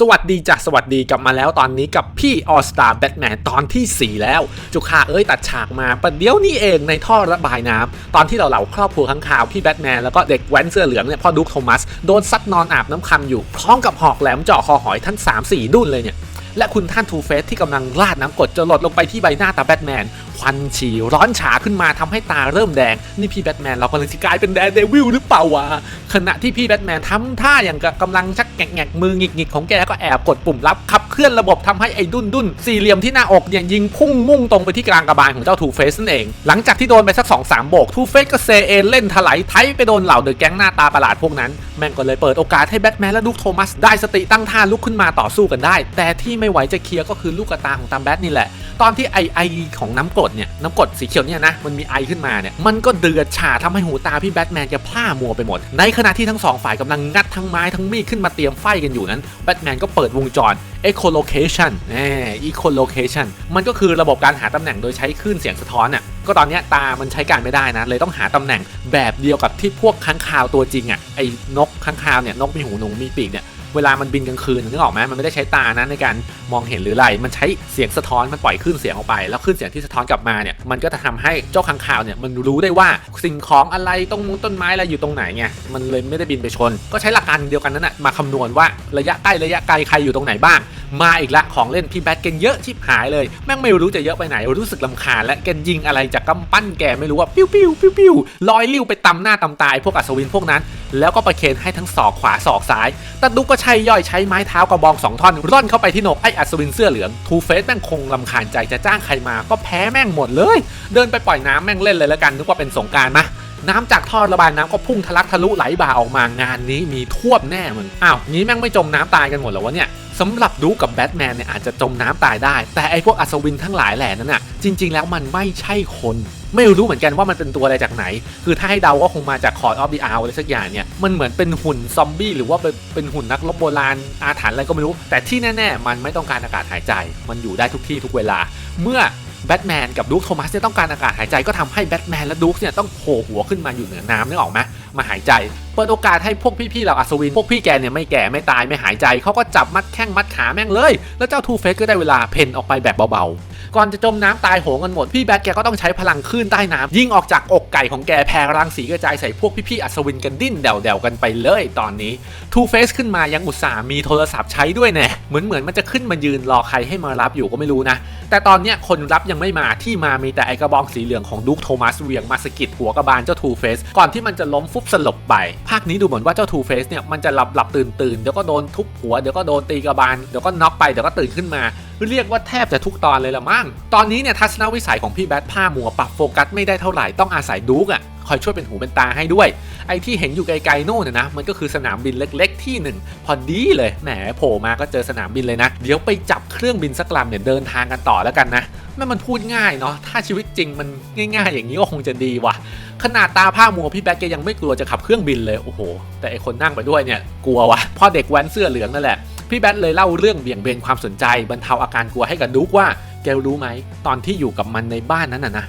สวัสดีจ้ะสวัสดีกลับมาแล้วตอนนี้กับพี่ออสตาแบทแมนตอนที่ 4 แล้ว จุกาเอ้ยตัดฉากมาประเดี๋ยวนี้เองในท่อระบายน้ำตอนที่เราเหล่าครอบครัวข้างข่าวพี่แบทแมนแล้วก็เด็กแว้นเสื้อเหลืองเนี่ยพ่อดุ๊กโทมัส โดนซัดนอนอาบน้ำคำอยู่ พร้อมกับหอกแหลมเจาะคอหอยทั้ง 3-4ดุ้นเลยเนี่ยและคุณท่านทูเฟสที่กำลังราดน้ำกรดจะหลดลงไปที่ใบหน้าตาแบทแมน ควันฉี่ร้อนฉาขึ้นมาทำให้ตาเริ่มแดง นี่พี่แบทแมนเรากำลังจะกลายเป็นแดนเดวิลหรือเปล่าวะขณะที่พี่แบทแมนทำท่าอย่างกับกำลังชักแงกมือหงิกๆของแกก็แอบกดปุ่มลับขับเคลื่อนระบบทำให้ไอ้ดุนดุนสี่เหลี่ยมที่หน้าอกเนี่ยยิงพุ่งมุ่งตรงไปที่กลางกระบาลของเจ้าทูเฟสนั่นเอง หลังจากที่โดนไปสัก2อสามโบกทูเฟสก็เซเอเล่นถลายไทไปโดนเหล่าเดอะแก๊งหน้าตาประหลาดพวกนั้นแม่งก็เลยเปิดโอกาสให้แบทแมนและลูกโทมัสได้สติตั้งท่าลุกขึ้นมาต่อสู้กันได้ แต่ที่ไม่ไหวจะเคลียร์ก็คือลูกตาของตามแบทนี่แหละ ตอนที่ไอไอของน้ำกรดเนี่ยน้ำกดสีเขียวเนี่ยนะมันมีไอขึ้นมาเนี่ยมันก็เดือดฉาทำให้หูตาพี่แบทแมนจะพร่ามัวไปหมด ในขณะที่ทั้งสองฝ่ายกำลังงัดทั้งไม้ทั้งมีดขึ้นมาเตรียมไฟกันอยู่นั้นแบทแมนก็เปิดวงจร echolocation แน่ echolocation มันก็คือระบบการหาตำแหน่งโดยใช้คลื่นเสียงสะท้อนอะก็ตอนนี้ตามันใช้การไม่ได้นะ เลยต้องหาตำแหน่งแบบเดียวกับที่พวกค้างคาวตัวจริงอะไอ้นกค้างคาวเนี่ยนกมีหูหนูมีปีกเนี่ย เวลามันบินกลางคืนนึกออกไหมมันไม่ได้ใช้ตานะในการมองเห็นหรืออะไร มันใช้เสียงสะท้อนมันปล่อยคลื่นเสียงออกไป แล้วคลื่นเสียงที่สะท้อนกลับมาเนี่ยมันก็จะทำให้เจ้าค้างคาวเนี่ยมันรู้ได้ว่าสิ่งของอะไรต้นมุ้งต้นไม้อะไรอยู่ตรงไหนไงมันเลยไม่ได้บินไปชน ก็ใช้หลักการเดียวกันนั้นนะมาคำนวณว่าระยะใกล้ระยะไกลใครอยู่ตรงไหนบ้าง มาอีกละของเล่นพี่แบทเกนเยอะชิบหายเลย แม่งไม่รู้จะเยอะไปไหน รู้สึกลำคาญและเกนยิงอะไรจากกำปั้นแกไม่รู้ว่าปิ้วปิ้วปิ้วปิ้วลอยลิ้วไปตำหน้าตำตายพวกอัศวินพวกนั้น แล้วก็ประเคนให้ทั้งศอกขวาศอกซ้ายตัดดุกก็ใช่ย่อยใช้ไม้เท้ากระบองสองท่อน ร่อนเข้าไปที่หนกไอ้อัศวินเสื้อเหลืองทูเฟสแม่งคงลำคาญใจจะจ้างใครมาก็แพ้แม่งหมดเลย เดินไปปล่อยน้ำแม่งเล่นเลยแล้วกันนึกว่าเป็นสงการมาน้ำจากท่อระบายน้ำก็พุ่งทะลักทะลุไหลบ่าออกมางานนี้มีท่วมแน่มึงอ้าวงี้แม่งไม่จมน้ำตายกันหมดหรอวะเนี่ย สำหรับดูกับแบทแมนเนี่ยอาจจะจมน้ำตายได้ แต่ไอพวกอัศวินทั้งหลายแหล่นั้นน่ะจริง ๆ แล้วมันไม่ใช่คน ไม่รู้เหมือนกันว่ามันเป็นตัวอะไรจากไหน คือถ้าให้เดาก็คงมาจากคอร์ดออฟดีอาร์อะไรสักอย่างเนี่ยมันเหมือนเป็นหุ่นซอมบี้หรือว่าเป็นหุ่นนักรบโบราณอาถรรพ์อะไรก็ไม่รู้ แต่ที่แน่ๆ มันไม่ต้องการอากาศหายใจ มันอยู่ได้ทุกที่ทุกเวลา เมื่อแบทแมนกับดูคโทมัสเนี่ยต้องการอากาศหายใจก็ทำให้แบทแมนและดูคเนี่ยต้องโผล่หัวขึ้นมาอยู่เหนือน้ำนึกออกไหม มาหายใจ เปิดโอกาสให้พวกพี่ๆเหล่าอัศวิน พวกพี่แกเนี่ยไม่แก่ไม่ตายไม่หายใจเขาก็จับมัดแข้งมัดขาแม่งเลย แล้วเจ้าทูเฟสก็ได้เวลาเพ่นออกไปแบบเบาๆ ก่อนจะจมน้ำตายโหงกันหมด พี่แบทแกก็ต้องใช้พลังคลื่นใต้น้ำยิงออกจากอกไก่ของแกแผ่รังสีกระจายใส่พวกพี่ๆอัศวินกันดิ้นเดาๆกันไปเลยตอนนี้ทูเฟสขึ้นมายังอุตส่าห์มีโทรศัพท์ใช้ด้วยแน่เหมือนเหมือนมันจะขึ้นมายืนรอใครให้มารับอยู่ก็ไม่รู้นะ แต่ตอนเนี้ยคนรับยังไม่มาที่มามีแต่ไอกระบองสีเหลืองของดุ๊กโทมัสเวียงมาสกิดหัวกระบาลเจ้าทูเฟสก่อนที่มันจะล้มฟุบสลบไป ภาคนี้ดูเหมือนว่าเจ้าทูเฟสเนี่ยมันจะหลับหลับตื่นตื่นเดี๋ยวก็โดนทุบหัวเดี๋ยวก็โดนตีกระบาลเดี๋ยวก็น็อกไปเดี๋ยวก็ตื่นขึ้นมา เรียกว่าแทบจะทุกตอนเลยละมั้งตอนนี้เนี่ยทัศนวิสัยของพี่แบทผ้ามัวปรับโฟกัสไม่ได้เท่าไหร่ต้องอาศัยดุกอะคอยช่วยเป็นหูเป็นตาให้ด้วย ไอ้ที่เห็นอยู่ไกลๆโน่นนะนะ มันก็คือสนามบินเล็กๆ ที่หนึ่งพอดีเลย แหมโผล่มาก็เจอสนามบินเลยนะ เดี๋ยวไปจับเครื่องบินสักลำเนี่ยเดินทางกันต่อแล้วกันนะแม่มันพูดง่ายเนาะ ถ้าชีวิตจริงมันง่าย ๆ อย่างนี้ก็คงจะดีว่ะ ขนาดตาผ้ามัวพี่แบ๊กแกยังไม่กลัวจะขับเครื่องบินเลย โอ้โห แต่ไอคนนั่งไปด้วยเนี่ยกลัววะพ่อเด็กแว้นเสื้อเหลืองนั่นแหละ พี่แบทเลยเล่าเรื่องเบี่ยงเบนความสนใจบรรเทาอาการกลัวให้กับดุ๊กว่าแกรู้ไหมตอนที่อยู่กับมันในบ้านนั้นน่ะนะ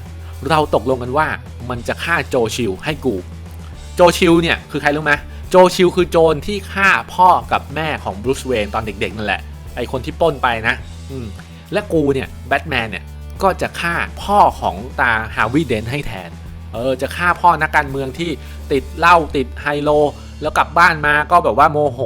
เราตกลงกันว่ามันจะฆ่าโจชิลให้กู โจชิลเนี่ยคือใครรู้ไหมโจชิลคือโจรที่ฆ่าพ่อกับแม่ของบรูซเวนตอนเด็กๆนั่นแหละไอคนที่ป้นไปนะ อืมและกูเนี่ยแบทแมนเนี่ยก็จะฆ่าพ่อของตาฮาวิเดนให้แทน เออจะฆ่าพ่อนักการเมืองที่ติดเหล้าติดไฮโล แล้วกลับบ้านมาก็แบบว่าโมโห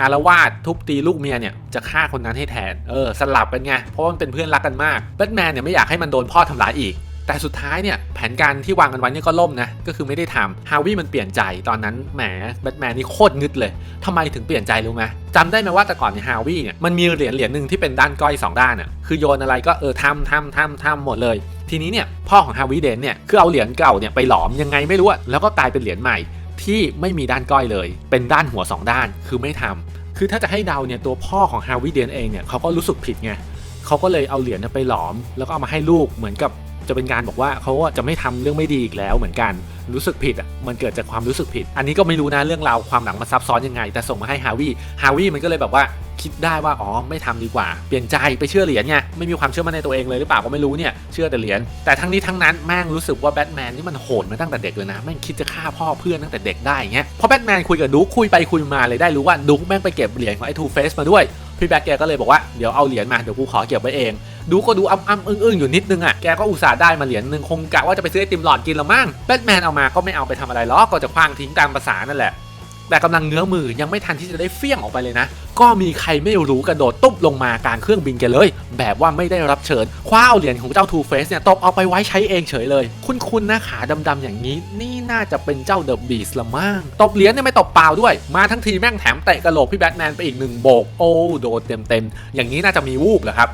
อารวาสทุบตีลูกเมียเนี่ยจะฆ่าคนนั้นให้แทน เออสลับกันไง เพราะมันเป็นเพื่อนรักกันมากแบทแมนเนี่ยไม่อยากให้มันโดนพ่อทำร้ายอีก แต่สุดท้ายเนี่ยแผนการที่วางกันไว้เนี่ยก็ล่มนะ ก็คือไม่ได้ทำฮาวิมันเปลี่ยนใจตอนนั้นแหมแบทแมนนี่โคตรงึดเลยทำไมถึงเปลี่ยนใจรู้ไหมจำได้ไหมว่าแต่ก่อนเนี่ยฮาวิเนี่ยมันมีเหรียญเหรียญหนึ่งที่เป็นด้านก้อยสองด้านอะคือโยนอะไรก็เออทำทำทำทำหมดเลยทีนี้เนี่ยพ่อของฮาวิเดนเนี่ยคือเอาเหรียญเก่าเนี่ยไปหลอมยังไงไม่รู้แล้วก็กลายเป็นเหรียญใหม่ ที่ไม่มีด้านก้อยเลย เป็นด้านหัวสองด้านคือไม่ทำคือถ้าจะให้เดาเนี่ยตัวพ่อของฮาวิเดียนเองเนี่ยเขาก็รู้สึกผิดไงเขาก็เลยเอาเหรียญไปหลอม แล้วก็เอามาให้ลูกเหมือนกับจะเป็นการบอกว่าเขาก็จะไม่ทำเรื่องไม่ดีอีกแล้วเหมือนกันรู้สึกผิดอะมันเกิดจากความรู้สึกผิด อันนี้ก็ไม่รู้นะเรื่องราวความหลังมันซับซ้อนยังไง แต่ส่งมาให้ฮาวิฮาวิมันก็เลยแบบว่า คิดได้ว่าอ๋อไม่ทำดีกว่า เปลี่ยนใจไปเชื่อเหรียญไงไม่มีความเชื่อมั่นในตัวเองเลยหรือเปล่าก็ไม่รู้เนี่ยเชื่อแต่เหรียญแต่ทั้งนี้ทั้งนั้นแม่งรู้สึกว่าแบทแมนนี่มันโหดมาตั้งแต่เด็กเลยนะแม่งคิดจะฆ่าพ่อเพื่อนตั้งแต่เด็กได้เงี้ยพอแบทแมนคุยกับดุ๊กคุยไปคุยมาเลยได้รู้ว่าดุ๊กแม่งไปเก็บเหรียญของไอ้ทูเฟสมาด้วยพี่แบ็กแกก็เลยบอกว่าเดี๋ยวเอาเหรียญมาเดี๋ยวกูขอเก็บไว้เอง ดูก็ดูอ้ำอ้ำอึ้งอึ้งอยู่นิดนึงอะแกก็อุตส่าห์ได้มาเหรียญหนึ่งคงกะว่าจะไปซื้อไอติมหลอดกินละมั้งแบทแมนเอามาก็ไม่เอาไปทำอะไรหรอกก็จะคว้างทิ้งตามภาษานั่นแหละ แต่กำลังเงื้อมือยังไม่ทันที่จะได้เฟี้ยงออกไปเลยนะ ก็มีใครไม่รู้กระโดดตุ๊บลงมากลางเครื่องบินแกเลย แบบว่าไม่ได้รับเชิญ คว้าเอาเหรียญของเจ้าทูเฟสเนี่ยตบเอาไปไว้ใช้เองเฉยเลย คุณๆนะขาดำๆอย่างนี้ นี่น่าจะเป็นเจ้าเดอะบีสละมั้งตบเหรียญเนี่ยไม่ตบเปล่าด้วย มาทั้งทีแม่งแถมเตะกระโหลกพี่แบทแมนไปอีกหนึ่งโบกโอ้โดนเต็มๆอย่างนี้น่าจะมีวูบเหรอครับ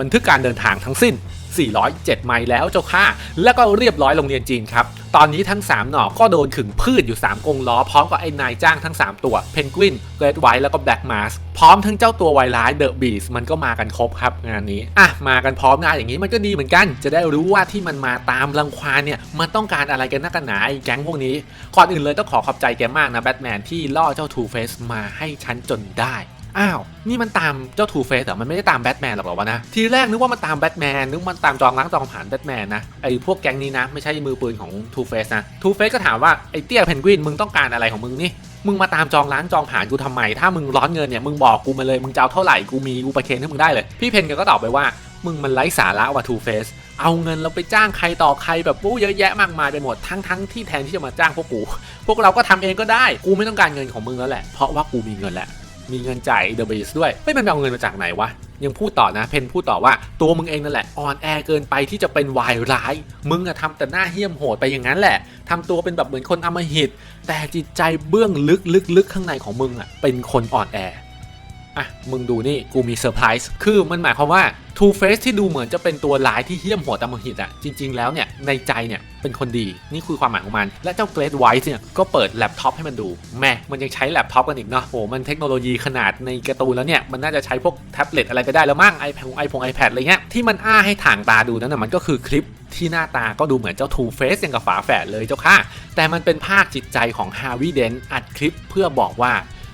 บันทึกการเดินทางทั้งสิ้น 407 ไมล์แล้วเจ้าค่ะ แล้วก็เรียบร้อยโรงเรียนจีนครับ ตอนนี้ทั้ง 3 หน่อก็โดนขึงพืชอยู่ 3กรงล้อ พร้อมกับไอ้นายจ้างทั้ง 3 ตัว เพนกวิน เกรดไวท์แล้วก็แบล็กมาสพร้อมทั้งเจ้าตัวไวร้ายเดอะบีสมันก็มากันครบครับงานนี้ อะ มากันพร้อมหน้าอย่างนี้มันก็ดีเหมือนกัน จะได้รู้ว่าที่มันมาตามรังควานเนี่ยมันต้องการอะไรกันนักกันหนาไอ้แก๊งพวกนี้ก่อนอื่นเลยต้องขอขอบใจแกมากนะแบทแมนที่ล่อเจ้าทูเฟสมาให้ฉันจนได้ อ้าว นี่มันตามเจ้าทูเฟสเหรอ มันไม่ได้ตามแบทแมนหรอกหรอวะนะ ทีแรกนึกว่ามันตามแบทแมน นึกว่ามันตามจองล้างจองผ่านแบทแมนนะ ไอ้พวกแก๊งนี้นะ ไม่ใช่มือปืนของทูเฟสนะ ทูเฟสก็ถามว่า ไอ้เตี้ยเพนกวิน มึงต้องการอะไรของมึงนี่ มึงมาตามจองล้างจองผ่านกูทำไม ถ้ามึงร้อนเงินเนี่ย มึงบอกกูมาเลย มึงจะเอาเท่าไหร่ กูมี กูประเคนให้มึงได้เลย พี่เพนก็ตอบไปว่า มึงมันไร้สาระว่ะทูเฟสเอาเงินเราไปจ้างใครต่อใครแบบปู้เยอะแยะมากมายไปหมดทั้งทั้งที่แทนที่จะมาจ้างพวกกู พวกเราก็ทำเองก็ได้ กูไม่ต้องการเงินของมึงแล้วแหละ เพราะว่ากูมีเงินแล้ว มีเงินจ่ายเดอะบีสด้วยไม่เป็นเอาเงินมาจากไหนวะ ยังพูดต่อนะ เพนพูดต่อว่าตัวมึงเองนั่นแหละอ่อนแอเกินไปที่จะเป็นวายร้าย มึงอะทำแต่หน้าเหี้ยมโหดไปอย่างนั้นแหละทำตัวเป็นแบบเหมือนคนอำมหิต แต่จิตใจเบื้องลึกลึกลึกข้างในของมึงอะเป็นคนอ่อนแออะมึงดูนี่กูมีเซอร์ไพรส์คือมันหมายความว่า Two Face ที่ดูเหมือนจะเป็นตัวร้ายที่เหี้ยมโหดตามหิตอะจริง ๆ แล้วเนี่ยในใจเนี่ย เป็นคนดี นี่คือความหมายของมัน และเจ้า Great White เนี่ยก็เปิดแล็ปท็อปให้มันดูแม่มันยังใช้แล็ปท็อปกันอีกเนาะโหมันเทคโนโลยีขนาดในการ์ตูนแล้วเนี่ยมันน่าจะใช้พวกแท็บเล็ตอะไรก็ได้แล้วมั้งไอแพดไอพงไอแพดอะไรเงี้ยที่มันอ้าให้ถ่างตาดูนั่นน่ะมันก็คือคลิปที่หน้าตาก็ดูเหมือนเจ้า Two Face อย่างกับฝาแฝดเลยเจ้าค่ะ แต่มันเป็นภาคจิตใจของ Harvey Dent อัดคลิปเพื่อบอกว่า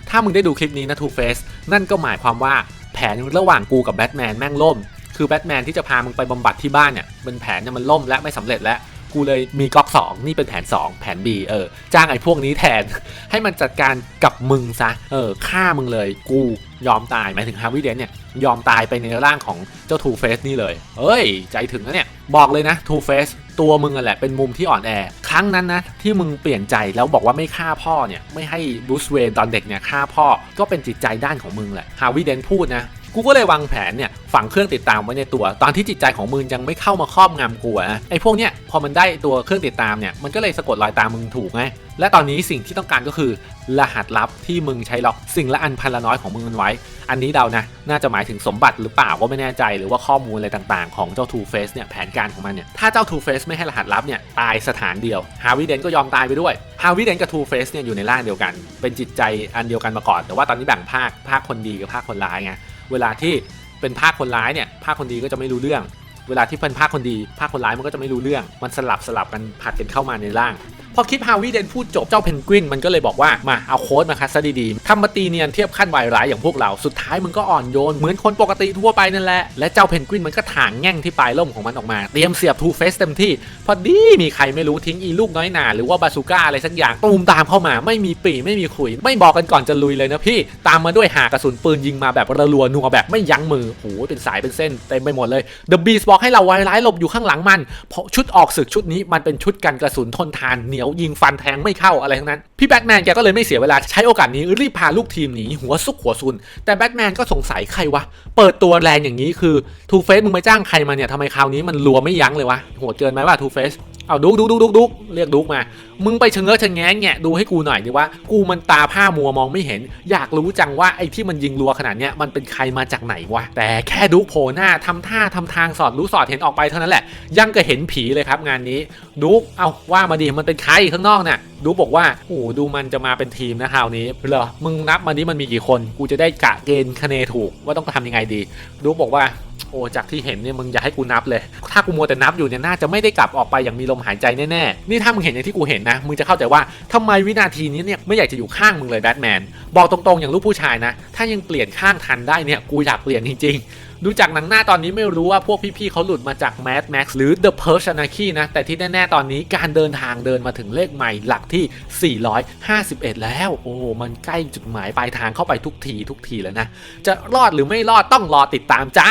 ถ้ามึงได้ดูคลิปนี้นะ Two Face นั่นก็หมายความว่าแผนระหว่างกูกับแบทแมนแม่งล่ม คือแบทแมนที่จะพามึงไปบำบัดที่บ้านเนี่ยเป็นแผนเนี่ยมันล่มและไม่สำเร็จแล้ว กูเลยมีก๊อก2นี่เป็นแผน 2 แผน B เออ จ้างไอ้พวกนี้แทน ให้มันจัดการกับมึงซะ เออ ฆ่ามึงเลย กูยอมตาย หมายถึงฮาวิเดนเนี่ย ยอมตายไปในร่างของเจ้า Two Face นี่เลย เอ้ย ใจถึงนะเนี่ย บอกเลยนะ Two Face ตัวมึงอะแหละเป็นมุมที่อ่อนแอ ครั้งนั้นนะ ที่มึงเปลี่ยนใจแล้วบอกว่าไม่ฆ่าพ่อเนี่ย ไม่ให้บูสเวนตอนเด็กเนี่ยฆ่าพ่อก็เป็นจิตใจด้านของมึงแหละฮาวิเดนพูดนะ กูก็เลยวางแผนเนี่ยฝังเครื่องติดตามไว้ในตัว ตอนที่จิตใจของมึงยังไม่เข้ามาครอบงำกูนะไอ้พวกเนี้ยพอมันได้ตัวเครื่องติดตามเนี่ยมันก็เลยสะกดรอยตามมึงถูกไงและตอนนี้สิ่งที่ต้องการก็คือ รหัสลับที่มึงใช้ล็อกสิ่งละอันพันละน้อยของมึงมันไว้ อันนี้เดานะ น่าจะหมายถึงสมบัติหรือเปล่าก็ไม่แน่ใจหรือว่าข้อมูลอะไรต่างๆ ของเจ้า Two Face เนี่ยแผนการของมันเนี่ยถ้าเจ้า Two Face ไม่ให้รหัสลับเนี่ยตายสถานเดียวฮาวิเดนก็ยอมตายไปด้วยฮาวิเดนกับ Two Face เนี่ยอยู่ในร่างเดียวกัน เป็นจิตใจอันเดียวกันมาก่อน แต่ว่าตอนนี้แบ่งภาคภาคคนดีกับภาคคนร้ายไง เวลาที่เป็นภาคคนร้ายเนี่ยภาคคนดีก็จะไม่รู้เรื่อง เวลาที่เป็นภาคคนดี ภาคคนร้ายมันก็จะไม่รู้เรื่อง มันสลับสลับกันผัดกันเข้ามาในร่าง พอคลิปฮาวิเดนพูดจบเจ้าเพนกวินมันก็เลยบอกว่ามาเอาโค้ดมาคัดซะดีๆทำมาตีเนียนเทียบขั้นวายร้ายอย่างพวกเราสุดท้ายมึงก็อ่อนโยนเหมือนคนปกติทั่วไปนั่นแหละและเจ้าเพนกวินมันก็ถางแง่งที่ปลายล่มของมันออกมาเตรียมเสียบทูเฟสเต็มที่ พอดีมีใครไม่รู้ทิ้งอีลูกน้อยหนาหรือว่าบาซูก้าอะไรสักอย่างตูมตามเข้ามาไม่มีปีไม่มีขุย ไม่บอกกันก่อนจะลุยเลยนะพี่ ตามมาด้วยหากระสุนปืนยิงมาแบบระรัวนัวแบบไม่ยั้งมือโหเป็นสายเป็นเส้นเต็มไปหมดเลย The Beast บอกให้เราไวร้ายหลบอยู่ข้างหลังมันเพราะชุดออกศึกชุดนี้มันเป็นชุดกันกระสุนทนทานเหนียวยิงฟันแทงไม่เข้าอะไรทั้งนั้น พี่แบทแมนแกก็เลยไม่เสียเวลาใช้โอกาสนี้รีบพาลูกทีมหนีหัวซุกหัวซุน แต่แบทแมนก็สงสัยใครวะ เปิดตัวแรงอย่างนี้คือทูเฟสมึงไปจ้างใครมาเนี่ยทำไมคราวนี้มันรัวไม่ยั้งเลยวะโหดเกินไหมว่าทูเฟส เอาดุกดุกดุกดุกดุกเรียกดุกมา มึงไปเชงเง้อชะแงงแงะดูให้กูหน่อยดิว่า กูมันตาผ้ามัวมองไม่เห็น อยากรู้จังว่าไอ้ที่มันยิงรัวขนาดเนี้ยมันเป็นใครมาจากไหนวะ แต่แค่ดุกโผล่หน้าทำท่าทำทางสอดรู้สอดเห็นออกไปเท่านั้นแหละ ยังก็เห็นผีเลยครับงานนี้ ดุกเอาว่ามาดิมันเป็นใครข้างนอกเนี่ยดุกบอกว่าโอ้ดูมันจะมาเป็นทีมนะคราวนี้เหรอมึงนับมาดิมันมีกี่คน กูจะได้กะเกณฑ์คะเนถูกว่าต้องทำยังไงดีดุกบอกว่า อ้จากที่เห็นเนี่ยมึงอย่าให้กูนับเลย ถ้ากูมัวแต่นับอยู่เนี่ยน่าจะไม่ได้กลับออกไปอย่างมีลมหายใจแน่ๆนี่ถ้ามึงเห็นอย่างที่กูเห็นนะมึงจะเข้าใจว่าทำไมวินาทีนี้เนี่ยไม่อยากจะอยู่ข้างมึงเลยแบทแมนบอกตรงๆอย่างลูกผู้ชายนะ ถ้ายังเปลี่ยนข้างทันได้เนี่ยกูอยากเปลี่ยนจริงๆดูจากหนังหน้าตอนนี้ไม่รู้ว่าพวกพี่ๆเขาหลุดมาจาก Mad Max หรือ The Purge Anarchy นะ แต่ที่แน่ๆตอนนี้การเดินทางเดินมาถึงเลขใหม่หลักที่ 451 แล้ว โอ้มันใกล้จุดหมายปลายทางเข้าไปทุกทีทุกทีแล้วนะ จะรอดหรือไม่รอดต้องรอติดตามจ้า